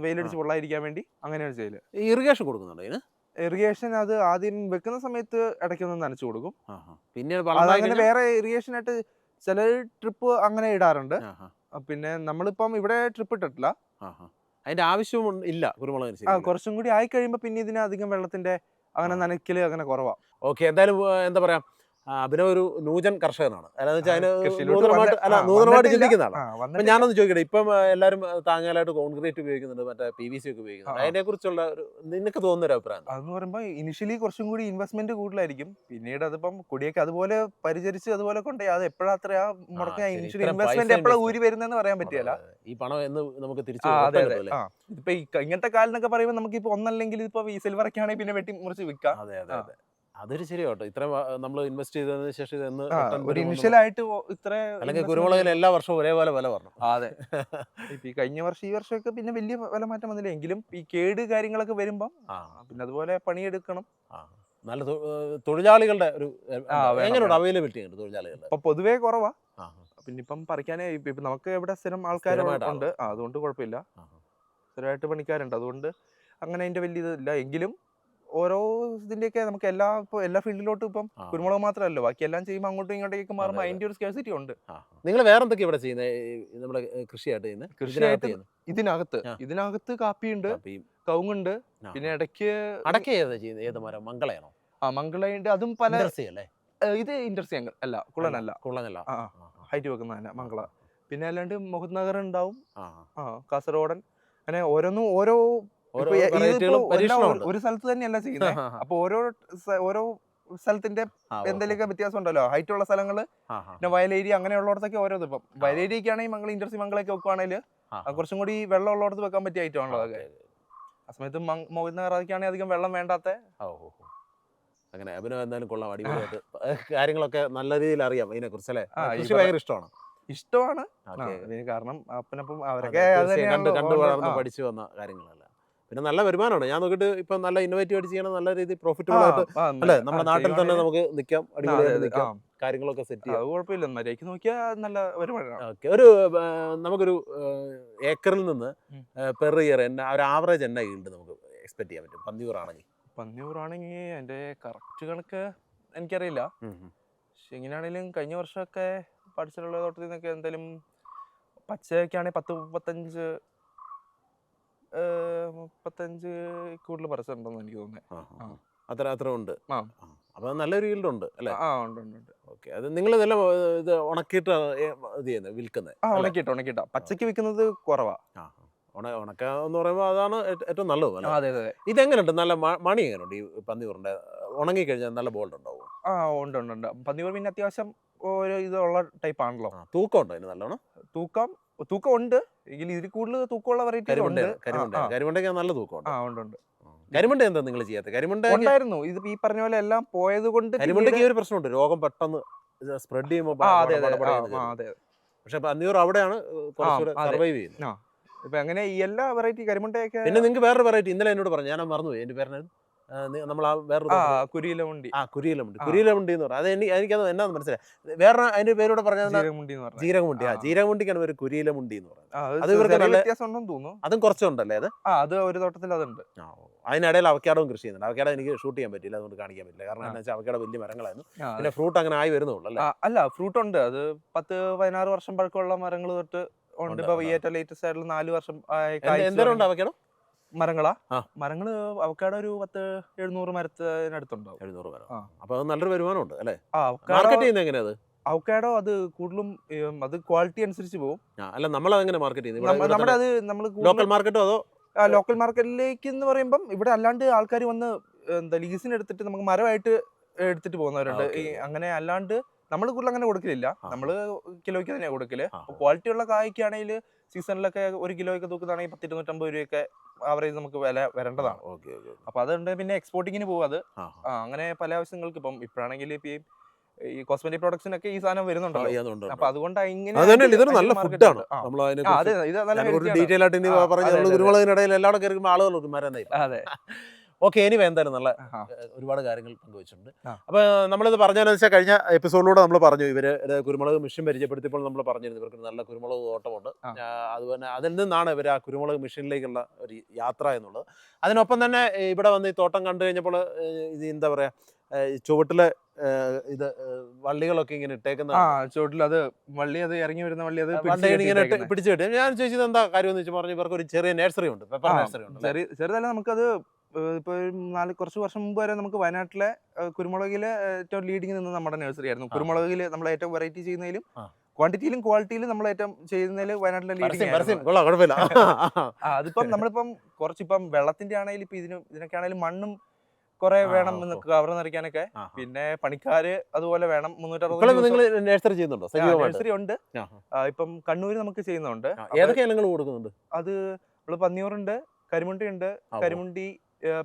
വെയിലടിച്ച് പൊള്ളാതിരിക്കാൻ വേണ്ടി അങ്ങനെയാണ് ചെയ്യൽ. ഇറിഗേഷൻ കൊടുക്കുന്നുണ്ടോ ഇതിന്? ഇറിഗേഷൻ അത് ആദ്യം വെക്കുന്ന സമയത്ത് ഇടയ്ക്കൊന്ന് നനച്ചു കൊടുക്കും. പിന്നെ അങ്ങനെ വേറെ ഇറിഗേഷൻ ആയിട്ട് ചില ട്രിപ്പ് അങ്ങനെ ഇടാറുണ്ട്. പിന്നെ നമ്മളിപ്പം ഇവിടെ ട്രിപ്പ് ഇട്ടിട്ടില്ല. അതിന്റെ ആവശ്യവും ഇല്ല കുരുമുളക് ആ കുറച്ചും കൂടി ആയി കഴിയുമ്പോൾ പിന്നെ ഇതിന് അധികം വെള്ളത്തിന്റെ അങ്ങനെ. നനയ്ക്കൽ അങ്ങനെ കുറവാ. ഓക്കെ എന്തായാലും എന്താ പറയാ അഭിനവ് ഒരു നൂജൻ കർഷകനാണ്. അതായത് വെച്ചാൽ അതിന് കൃഷിയിലോട്ട് നൂതനമായിട്ട് വന്ന- അല്ല നൂതനമായിട്ട് ചിന്തിക്കുന്ന ആളാണ് അപ്പൊ ഞാനൊന്ന് ചോദിക്കട്ടെ ഇപ്പം എല്ലാരും എല്ലാവരും ആ, കോൺക്രീറ്റ് ഉപയോഗിക്കുന്നുണ്ട് മറ്റേ പി വി സി ഒക്കെ ഉപയോഗിക്കുന്നുണ്ട്. അതിനെ കുറിച്ചുള്ള ഒരു നിനക്ക് തോന്നുന്ന ഒരു അഭിപ്രായം? അതെന്ന് പറയുമ്പോൾ ഇനിഷ്യലി കുറച്ചും കൂടി ഇൻവെസ്റ്റ്മെന്റ് കൂടുതലായിരിക്കും. പിന്നീട് അതിപ്പം കൊടിയൊക്കെ അതുപോലെ പരിചരിച്ച് അതുപോലെ കൊണ്ട് അത് എപ്പോഴാ അത്ര ആ മുടക്ക ഇനിഷ്യൽ ഇൻവെസ്റ്റ്മെന്റ് പൈസ എപ്പോഴാ invest ഊരി വരുന്നതെന്ന് പറയാൻ പറ്റിയല്ല. ഈ പണം എന്ന് നമുക്ക് തിരിച്ചു ഇപ്പൊ ഇങ്ങനത്തെ കാലം അതെ. കിട്ടുമല്ലേ? ആ ഇതിപ്പോ ഈ ക- ഇങ്ങനത്തെ കാലിനൊക്കെ പറയുമ്പോൾ നമുക്ക് ഇപ്പൊ ഒന്നല്ലെങ്കിൽ ഇപ്പൊ ഈ സിൽവർ ഒക്കെ ആണെങ്കിൽ പിന്നെ വെട്ടി മുറിച്ച് വിൽക്കാം. അതെ അതെ അതെ. അതൊരു ശരി കേട്ടോ ഇത്ര നമ്മൾ ഇൻവെസ്റ്റ് ചെയ്തതിന് ശേഷം ഇനിഷ്യലായിട്ട് ഒരു ഇനിഷ്യൽ ആയിട്ട് ഇത്ര അല്ലെങ്കിൽ കുരുമുളകിൽ എല്ലാ വർഷവും ഒരേപോലെ വില പറഞ്ഞു അതെ. ഇപ്പൊ ഈ കഴിഞ്ഞ വർഷം ഈ വർഷമൊക്കെ പിന്നെ വലിയ വില മാറ്റം വന്നില്ല. എങ്കിലും ഈ കേട് കാര്യങ്ങളൊക്കെ വരുമ്പം പിന്നെ അതുപോലെ പണിയെടുക്കണം. നല്ല തൊഴിലാളികളുടെ ഒരു എങ്ങനെയുണ്ട് അവൈലബിലിറ്റി ഉണ്ട് തൊഴിലാളികളുടെ? ഇപ്പൊ പൊതുവേ കുറവാ. പിന്നെ ഇപ്പം പറിക്കാനേ ഇപ്പൊ നമുക്ക് ഇവിടെ സ്ഥിരം ആൾക്കാരുണ്ട് അതുകൊണ്ട് കുഴപ്പമില്ല. സ്ഥിരമായിട്ട് പണിക്കാരുണ്ട്. അതുകൊണ്ട് അങ്ങനെ അതിന്റെ വലിയ ഇതില്ല എങ്കിലും ഓരോ ഇതിന്റെയൊക്കെ നമുക്ക് എല്ലാ ഇപ്പൊ എല്ലാ ഫീൽഡിലോട്ടും ഇപ്പം. കുരുമുളക് മാത്രമല്ലോ ബാക്കി എല്ലാം ചെയ്യുമ്പോൾ അങ്ങോട്ടും ഇങ്ങോട്ടേക്ക് മാറുമ്പോൾ അതെ. അതിന്റെ ഒരു സ്കേഴ്സിറ്റി ഉണ്ട്. നിങ്ങൾ വേറെ എന്തൊക്കെ ഇവിടെ ചെയ്യുന്നത് നമ്മുടെ കൃഷിയായിട്ട് ചെയ്യുന്നത് കൃഷിയായിട്ട് ഇതിനകത്ത് ഇതിനകത്ത് കാപ്പിയുണ്ട് കാപ്പിയും. കവുങ്ങുണ്ട്. പിന്നെ ഇടയ്ക്ക് അടക്ക ഏതാ ചെയ്യുന്നത് ഏത് മരം? മംഗളയാണോ? ആ മംഗളയുണ്ട്. അതും പല അല്ലേ? ഇത് ഇൻഡസ്ട്രി അല്ല കുള്ളനല്ല. കുള്ളനല്ല. ഹൈറ്റ് വെക്കുന്നതല്ല മംഗള. പിന്നെ അല്ലാണ്ട് മുഹദ് നഗർ ഉണ്ടാവും. ആ. ആ കാസർഗോഡൻ. അങ്ങനെ ഓരോന്നും ഓരോ ഒരു- സ്ഥലത്ത് തന്നെയല്ല ചെയ്യുന്നത് <laughs> അപ്പൊ ഓരോ ഓരോ സ്ഥലത്തിന്റെ എന്തെങ്കിലും എന്തെങ്കിലുമൊക്കെ വ്യത്യാസം ഉണ്ടല്ലോ ഹൈറ്റ് ഉള്ള സ്ഥലങ്ങൾ പിന്നെ വയലേരി അങ്ങനെയുള്ളിടത്തൊക്കെ ഓരോ ഇപ്പം. വയലേരിയൊക്കെ ആണെങ്കിൽ മംഗള ഇൻഡസ്ട്രി മംഗളൊക്കെ വെക്കുവാണെങ്കിൽ കുറച്ചും കൂടി വെള്ളം ഉള്ളിടത്ത് വെക്കാൻ പറ്റിയ ഐറ്റം ആണല്ലോ അതൊക്കെ. ആ സമയത്ത് മോഹിത് നഗറാക്കിയാണെങ്കിൽ അധികം വെള്ളം വേണ്ടാത്ത. അങ്ങനെ അഭിനവ് എന്തായാലും കൊള്ളാം. അടിപൊളിയായിട്ട് കാര്യങ്ങളൊക്കെ നല്ല രീതിയിൽ അറിയാം ഇതിനെ കുറിച്ച് അല്ലേ കൃഷി ഭയങ്കര ഇഷ്ടമാണ്. ഇഷ്ടമാണ്. കാരണം അപ്പനപ്പം അവരൊക്കെ കണ്ടു കണ്ടു വളർന്ന് പഠിച്ചു വന്ന കാര്യങ്ങളല്ല? പിന്നെ നല്ല വരുമാനമാണ്. ഞാൻ നോക്കിയിട്ട് ഇപ്പൊ നല്ല ഇന്നോവേറ്റീവ് ആയിട്ട് ചെയ്യണം നല്ല രീതിയിൽ പ്രോഫിറ്റബിൾ ആയിട്ട് അല്ലേ നമ്മുടെ നാട്ടിൽ തന്നെ നമുക്ക് നിൽക്കാം അടിപൊളി അടിപൊളിയായിട്ട് നിൽക്കാം കാര്യങ്ങളൊക്കെ സെറ്റ് ചെയ്യാം. കുഴപ്പമില്ല. മര്യാദയ്ക്ക് നോക്കിയാൽ നല്ല വരുമാനമാണ്. ഓക്കെ ഒരു നമുക്കൊരു ഏക്കറിൽ നിന്ന്. പെർ ഇയർ എന്നാ ഒരു ആവറേജ് എന്നാ ഈൽഡ് നമുക്ക് എക്സ്പെക്ട് ചെയ്യാൻ പറ്റും. പന്നിയൂറാണെങ്കിൽ പന്നിയൂറാണെങ്കിൽ എന്റെ കറക്റ്റ് കണക്ക് എനിക്കറിയില്ല. പക്ഷെ എങ്ങനെയാണെങ്കിലും കഴിഞ്ഞ വർഷമൊക്കെ പഠിച്ചിട്ടുള്ള തോട്ടത്തിൽ നിന്നൊക്കെ എന്തായാലും പച്ചയൊക്കെ ആണെങ്കിൽ പത്ത് മുപ്പത്തഞ്ച് മുപ്പത്തഞ്ച് കൂടുതൽ പറിച്ചിട്ടുണ്ടെന്ന് എനിക്ക് തോന്നുന്നത്. അത്ര അത്ര ഉണ്ട്. ആ. അപ്പൊ നല്ലൊരു ഈൽഡ് ഉണ്ട് അല്ലേ? ആ ഉണ്ട് ഉണ്ട് ഉണ്ട്. ഓക്കെ. അത് നിങ്ങൾ ഇതെല്ലാം ഇത് ഉണക്കിയിട്ട് ഇത് ചെയ്യുന്നത് വിൽക്കുന്നത് ആ ഉണക്കിയിട്ട് ഉണക്കിയിട്ടാ. പച്ചക്ക് വിൽക്കുന്നത് കുറവാ. ഉണ ഉണക്ക എന്ന് പറയുമ്പോൾ അതാണ് ഏറ്റവും നല്ലത് അല്ലേ? അതെ അതെ ഇതെങ്ങനെയുണ്ട്? നല്ല മണി എങ്ങനെയുണ്ട്? ഈ പന്നി പന്നിയൂറിന്റെ ഉണങ്ങി കഴിഞ്ഞാൽ നല്ല ബോൾഡ് ഉണ്ടാവും? ആ ഉണ്ട് ഉണ്ട് ഉണ്ട്. പന്നി പിന്നെ അത്യാവശ്യം ഒരു ഇതുള്ള ടൈപ്പ് ആണല്ലോ. തൂക്കം ഉണ്ടോ അതിന് നല്ലോണം? തൂക്കം തൂക്കം ഉണ്ട് എങ്കിൽ ഇതിൽ കൂടുതൽ തൂക്കമുള്ള വെറൈറ്റി ഉണ്ട്. കരിമണ്ടയ്ക്ക് നല്ല തൂക്കമുണ്ട്. ആ ഉണ്ട് ഉണ്ട്. കരിമണ്ട എന്താ നിങ്ങൾ ചെയ്യാത്ത? കരിമണ്ട ഉണ്ടായിരുന്നു. ഇത് ഈ പറഞ്ഞ പോലെ എല്ലാം പോയത് കൊണ്ട് കരിമണ്ടയ്ക്ക് ഒരു പ്രശ്നമുണ്ട്. രോഗം പെട്ടെന്ന് സ്പ്രെഡ് ചെയ്യുമ്പോൾ പക്ഷെ പന്നിയൂർ അവിടെയാണ് സർവൈവ് ചെയ്യുന്നത് ഇപ്പൊ അങ്ങനെ ഈ എല്ലാ വെറൈറ്റി കരിമുണ്ടയൊക്കെ പിന്നെ നിങ്ങൾക്ക് വേറൊരു വെറൈറ്റി ഇന്നലെ എന്നോട് പറഞ്ഞു. ഞാൻ മറന്നുപോയി. എന്റെ പേരിനായിരുന്നു നമ്മൾ ആ വേറൊരു കുരിയിലമുണ്ടി ആ കുരിയിലമുണ്ടി കുരിയിലമുണ്ടി എന്ന് പറയാം അത് എനിക്ക് എനിക്കത് എന്നാന്ന് മനസ്സിലായി. വേറെ അതിന്റെ പേരോട് പറഞ്ഞാൽ ജീരകമുണ്ടി. ആ. ജീരകമുണ്ടിക്കാണ് ഒരു കുരിയിലമുണ്ടി എന്ന് പറയുന്നത് അത് ഇവർക്ക് നല്ല- വ്യത്യാസം തോന്നുന്നു. അതും കുറച്ചുണ്ടല്ലേ അത്? ആ അത് ഒരു തോട്ടത്തിൽ അതുണ്ട്. അതിനിടയിൽ അവക്കാടവും കൃഷി ചെയ്യുന്നുണ്ട്. അവക്കാടം എനിക്ക് ഷൂട്ട് ചെയ്യാൻ പറ്റില്ല അതുകൊണ്ട് കാണിക്കാൻ പറ്റില്ല. കാരണം. എന്താ വെച്ചാൽ അവക്കാട വലിയ മരങ്ങളായിരുന്നു. പിന്നെ ഫ്രൂട്ട് അങ്ങനെ ആയി വരുന്നുള്ളൂ അല്ലേ? ഫ്രൂട്ട് ഉണ്ട് അത് പത്ത് പതിനാറ് വർഷം പഴക്കമുള്ള മരങ്ങൾ തൊട്ട് ഉണ്ട്. ഇപ്പൊ ഏറ്റവും ലേറ്റസ്റ്റ് ആയിട്ടുള്ള നാല് വർഷം ആയി എന്ത്- കായ്ച്ച് എന്തോരം ഉണ്ട്. അവക്കാടോ? മരങ്ങളാ. മരങ്ങൾ അവക്കാട് ഒരു പത്ത് എഴുന്നൂറ് മരത്തിനടുത്തുണ്ടാവും. എഴുന്നൂറ് മരം. ആ. അപ്പൊ അത് നല്ലൊരു വരുമാനമുണ്ട് അല്ലേ? മാർക്കറ്റ് ചെയ്യുന്നത് എങ്ങനെയാ അത്? അവക്കാടോ അത് കൂടുതലും അത് ക്വാളിറ്റി അനുസരിച്ച് പോകും. അല്ല നമ്മൾ അതെങ്ങനെ മാർക്കറ്റ് നമ്മ- നമ്മുടെ അത് നമ്മൾ ലോക്കൽ മാർക്കറ്റോ അതോ ലോക്കൽ മാർക്കറ്റിലേക്ക് എന്ന് പറയുമ്പം ഇവിടെ അല്ലാണ്ട് ആൾക്കാർ വന്ന് എന്താ ലീസിന് എടുത്തിട്ട് നമുക്ക് മരമായിട്ട് എടുത്തിട്ട് പോകുന്നവരുണ്ട്. അങ്ങനെ അല്ലാണ്ട് നമ്മൾ കൂടുതൽ അങ്ങനെ കൊടുക്കലില്ല. നമ്മൾ നമ്മൾ കിലോയ്ക്ക് തന്നെയാണ് കൊടുക്കൽ. ക്വാളിറ്റി ഉള്ള കായ്ക്കാണെങ്കിൽ സീസണിലൊക്കെ ഒരു കിലോയൊക്കെ തൂക്കുന്നതാണെങ്കിൽ പത്ത് ഇരുന്നൂറ്റമ്പത് രൂപയൊക്കെ ആവറേജ് നമുക്ക് വില വരേണ്ടതാണ്. ഓക്കെ ഓക്കെ അപ്പൊ അതുകൊണ്ട് പിന്നെ എക്സ്പോർട്ടിങ്ങിന് പോകും അത്. അങ്ങനെ പല ആവശ്യങ്ങൾക്ക് ഇപ്പം ഇപ്പോഴാണെങ്കിൽ ഇപ്പൊ ഈ- കോസ്മെറ്റിക് പ്രൊഡക്ഷനൊക്കെ ഈ സാധനം വരുന്നുണ്ടല്ലോ. അപ്പൊ അതുകൊണ്ട് ഇങ്ങനെ ഇതൊരു നല്ല ഫുഡാണ്. ഡീറ്റെയിൽ ആയിട്ട് പറഞ്ഞ. കുരുമുളകിനിടയിൽ എല്ലാവരും കയറുമ്പോൾ ആളുകൾ അതെ. <laughs> ഓക്കെ ഇനി എന്തായാലും നല്ല ഒരുപാട് കാര്യങ്ങൾ പങ്കുവച്ചിട്ടുണ്ട്. അപ്പൊ നമ്മളിത് പറഞ്ഞതെന്ന് വെച്ചാൽ കഴിഞ്ഞ എപ്പിസോഡിലൂടെ നമ്മൾ പറഞ്ഞു ഇവർ കുരുമുളക് മിഷൻ പരിചയപ്പെടുത്തിയപ്പോൾ നമ്മൾ പറഞ്ഞിരുന്നു ഇവർക്ക് നല്ല കുരുമുളക്. ആ, അതുപോലെ അതിൽ നിന്നാണ് ഇവർ ആ കുരുമുളക് മിഷനിലേക്കുള്ള ഒരു യാത്ര എന്നുള്ളത്. അതിനൊപ്പം തന്നെ ഇവിടെ വന്ന് ഈ തോട്ടം കണ്ടു കഴിഞ്ഞപ്പോൾ ഇത് എന്താ പറയാ ചുവട്ടിലെ ഇത് വള്ളികളൊക്കെ ഇങ്ങനെ ഇട്ടേക്കുന്ന ആ ചോട്ടിൽ അത് വള്ളി അത് ഇറങ്ങി വരുന്ന വള്ളി അത് ഇങ്ങനെ പിടിച്ചു കിട്ടും. ഞാൻ ചോദിച്ചത് എന്താ കാര്യം എന്ന് വെച്ച് പറഞ്ഞു ഇവർക്ക് ഒരു ചെറിയ നഴ്സറി ഉണ്ട്. നഴ്സറി ഉണ്ട് ചെറിയ ചെറുതല്ല നമുക്കത് ഏഹ് ഇപ്പൊ ഒരു നാല് കുറച്ച് വർഷം മുമ്പ് വരെ നമുക്ക് വയനാട്ടിലെ കുരുമുളകിലെ ഏറ്റവും ലീഡിങ് നിന്ന് നമ്മുടെ നഴ്സറി ആയിരുന്നു. കുരുമുളകിൽ നമ്മൾ ഏറ്റവും വെറൈറ്റി ചെയ്യുന്നതിലും. ക്വാണ്ടിറ്റിയിലും ക്വാളിറ്റിയിലും നമ്മൾ ഏറ്റവും ചെയ്യുന്നതിൽ വയനാട്ടിലെ ലീഡിങ് അതിപ്പം നമ്മളിപ്പം കുറച്ചിപ്പം വെള്ളത്തിന്റെ ആണെങ്കിലും ഇപ്പൊ ഇതിന് ഇതിനൊക്കെ ആണെങ്കിലും മണ്ണും കുറെ വേണം. കവർ നിറയ്ക്കാനൊക്കെ. പിന്നെ പണിക്കാര് അതുപോലെ വേണം നഴ്സറി ഉണ്ട്. ഇപ്പം കണ്ണൂര് നമുക്ക് ചെയ്യുന്നുണ്ട്. ഏതൊക്കെ ഇനങ്ങൾ കൊടുക്കുന്നുണ്ട്? അത് നമ്മൾ പന്നിയൂറുണ്ട് കരിമുണ്ടി ഉണ്ട്. കരിമുണ്ടി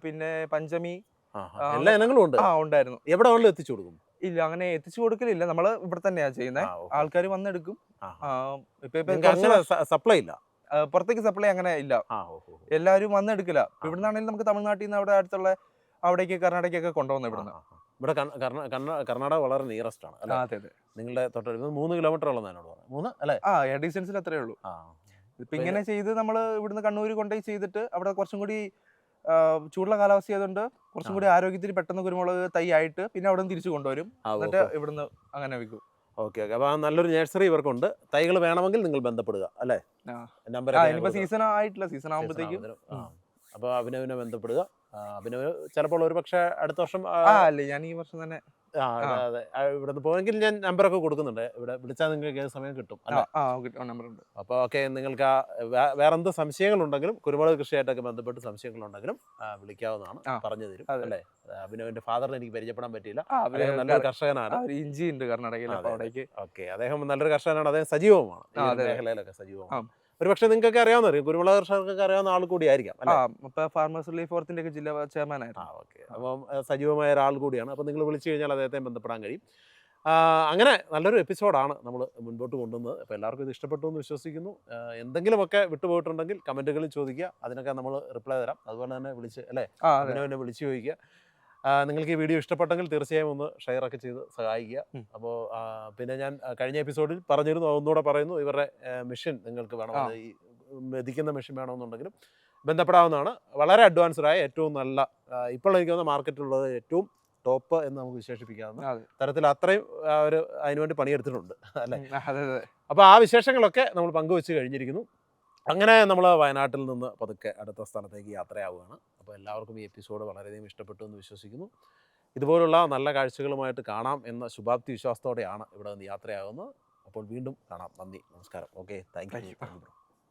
പിന്നെ പഞ്ചമി എല്ലാ ഇനങ്ങളും ഉണ്ട്. ആ ഉണ്ടായിരുന്നു. എവിടെ വേണമെങ്കിലും എത്തിച്ചു കൊടുക്കും. ഇല്ല അങ്ങനെ എത്തിച്ചു കൊടുക്കലില്ല. നമ്മൾ ഇവിടെ തന്നെയാ ചെയ്യുന്നത് ആൾക്കാർ വന്നെടുക്കും. സപ്ലൈ ഇല്ല? പുറത്തേക്ക് സപ്ലൈ അങ്ങനെ ഇല്ല. എല്ലാവരും വന്നെടുക്കില്ല. ഇവിടെ നിന്നാണെങ്കിലും നമുക്ക് തമിഴ്നാട്ടിൽ നിന്ന് അവിടെ അടുത്തുള്ള അവിടേക്ക് കർണാടകയൊക്കെ കൊണ്ടുവന്നു ഇവിടുന്ന്. ഇവിടെ കർണ- കർണ- കർണ- കർണാടക വളരെ നിയറസ്റ്റ് ആണ് അതെ അതെ. നിങ്ങളുടെ തൊട്ടടുത്ത് മൂന്ന് കിലോമീറ്റർ ഉള്ളത് എന്നോട് പറഞ്ഞു മൂന്ന് അല്ലേ? ആ ഡിസ്റ്റൻസിൽ അത്രേ ഉള്ളൂ. ഇപ്പൊ ഇങ്ങനെ ചെയ്ത് നമ്മൾ ഇവിടുന്ന് കണ്ണൂർ കൊണ്ടുപോയി ചെയ്തിട്ട് അവിടെ കുറച്ചും കൂടി ചൂടുള്ള കാലാവസ്ഥ ആയതുകൊണ്ട് കുറച്ചും കൂടി ആരോഗ്യത്തിന് പെട്ടെന്ന് കുരുമുളക് തൈ ആയിട്ട് പിന്നെ അവിടെ നിന്ന് തിരിച്ചു കൊണ്ടുവരും. എന്നിട്ട് ഇവിടുന്ന് അങ്ങനെ വിൽക്കും. Okay okay. അപ്പോൾ നല്ലൊരു നഴ്സറി ഇവർക്കുണ്ട്. തൈകൾ വേണമെങ്കിൽ നിങ്ങൾ ബന്ധപ്പെടുക അല്ലേ. നമ്പർ സീസൺ ആയിട്ടില്ല സീസൺ ആകുമ്പോഴത്തേക്കും അപ്പോൾ അഭിനവിനെ ബന്ധപ്പെടുക. അഭിനവ് ചിലപ്പോൾ ഒരു പക്ഷേ അടുത്ത വർഷം അല്ലേ ഞാൻ ഈ വർഷം തന്നെ ആ, അതെ, അതെ ആ, ഇവിടുന്ന് പോയെങ്കിൽ ഞാൻ നമ്പറൊക്കെ കൊടുക്കുന്നുണ്ട്. ഇവിടെ വിളിച്ചാൽ നിങ്ങൾക്ക് ഏത് സമയം കിട്ടും അപ്പൊ അല്ലേ? ആ നമ്പർ ഉണ്ട് അപ്പോൾ ഓക്കെ നിങ്ങൾക്ക് ആ വേ- വേറെന്ത് സംശയങ്ങളുണ്ടെങ്കിലും കുരുമുളക് കൃഷിയായിട്ടൊക്കെ ബന്ധപ്പെട്ട് സംശയങ്ങളുണ്ടെങ്കിലും ആ, വിളിക്കാവുന്നതാണ് ആ, പറഞ്ഞു തരും അതെ. അല്ലേ? അഭിനവിന്റെ ഫാദറിനെ എനിക്ക് പരിചയപ്പെടാൻ പറ്റിയില്ല. ആ അവർ അദ്ദേഹം നല്ലൊരു കർഷകനാണ്. ആ, ഒരു ഇഞ്ചി ഉണ്ട് കർണാടകയിൽ അപ്പൊ അതെ, അതെ. അവിടേക്ക്. ഓക്കെ അദ്ദേഹം നല്ലൊരു കർഷകനാണ്. അദ്ദേഹം സജീവമാണ് ഈ ആ, ഒരു അതെ, അതെ. മേഖലയിലൊക്കെ സജീവമാണ്. ഒരുപക്ഷെ നിങ്ങൾക്കൊക്കെ അറിയാവുന്ന കുരുമുളക് കർഷകർക്കൊക്കെ അറിയാവുന്ന ആൾ കൂടിയായിരിക്കാം അല്ലേ? ഫാർമേഴ്സ് റിലീഫ് ഫോർത്തിന്റെ ജില്ലാ ചെയർമാൻ ആ ഓക്കെ. അപ്പം സജീവമായ ഒരാൾ കൂടിയാണ്. അപ്പം നിങ്ങൾ വിളിച്ചു കഴിഞ്ഞാൽ അദ്ദേഹത്തെ ബന്ധപ്പെടാൻ കഴിയും. അങ്ങനെ നല്ലൊരു എപ്പിസോഡാണ് നമ്മൾ മുൻപോട്ട് കൊണ്ടുവന്നത്. അപ്പോൾ എല്ലാവർക്കും ഇത് ഇഷ്ടപ്പെട്ടു എന്ന് വിശ്വസിക്കുന്നു. എന്തെങ്കിലുമൊക്കെ വിട്ടുപോയിട്ടുണ്ടെങ്കിൽ കമന്റുകളിൽ ചോദിക്കുക. അതിനൊക്കെ നമ്മൾ റിപ്ലൈ തരാം. അതുപോലെ തന്നെ വിളിച്ച് അല്ലേ? അഭിനവനെ വിളിച്ചു ചോദിക്കുക. നിങ്ങൾക്ക് ഈ വീഡിയോ ഇഷ്ടപ്പെട്ടെങ്കിൽ തീർച്ചയായും ഒന്ന് ഷെയർ ഒക്കെ ചെയ്ത് സഹായിക്കുക. അപ്പോൾ പിന്നെ ഞാൻ കഴിഞ്ഞ എപ്പിസോഡിൽ പറഞ്ഞിരുന്നു ഒന്നുകൂടെ പറയുന്നു ഇവരുടെ മെഷീൻ നിങ്ങൾക്ക് വേണം. ഈ മെതിക്കുന്ന മെഷീൻ വേണമെന്നുണ്ടെങ്കിലും ബന്ധപ്പെടാവുന്നതാണ്. വളരെ അഡ്വാൻസ്ഡ് ആയ ഏറ്റവും നല്ല ഇപ്പോൾ എനിക്ക് തോന്നുന്ന മാർക്കറ്റിലുള്ളത് ഏറ്റവും ടോപ്പ് എന്ന് നമുക്ക് വിശേഷിപ്പിക്കാവുന്ന തരത്തിൽ അത്രയും അവർ ഒരു അതിനുവേണ്ടി പണിയെടുത്തിട്ടുണ്ട്. അല്ലേ? അപ്പോൾ ആ വിശേഷങ്ങളൊക്കെ നമ്മൾ പങ്കുവെച്ച് കഴിഞ്ഞിരിക്കുന്നു. അങ്ങനെ നമ്മൾ വയനാട്ടിൽ നിന്ന് പതുക്കെ അടുത്ത സ്ഥലത്തേക്ക് യാത്രയാവുകയാണ്. അപ്പോൾ എല്ലാവർക്കും ഈ എപ്പിസോഡ് വളരെയധികം ഇഷ്ടപ്പെട്ടു എന്ന് വിശ്വസിക്കുന്നു. ഇതുപോലുള്ള നല്ല കാഴ്ചകളുമായിട്ട് കാണാം എന്ന ശുഭാപ്തി വിശ്വാസത്തോടെയാണ് ഇവിടെ നിന്ന് യാത്രയാകുന്നത് അപ്പോൾ വീണ്ടും കാണാം. നന്ദി. നമസ്കാരം. ഓക്കെ. Thank you.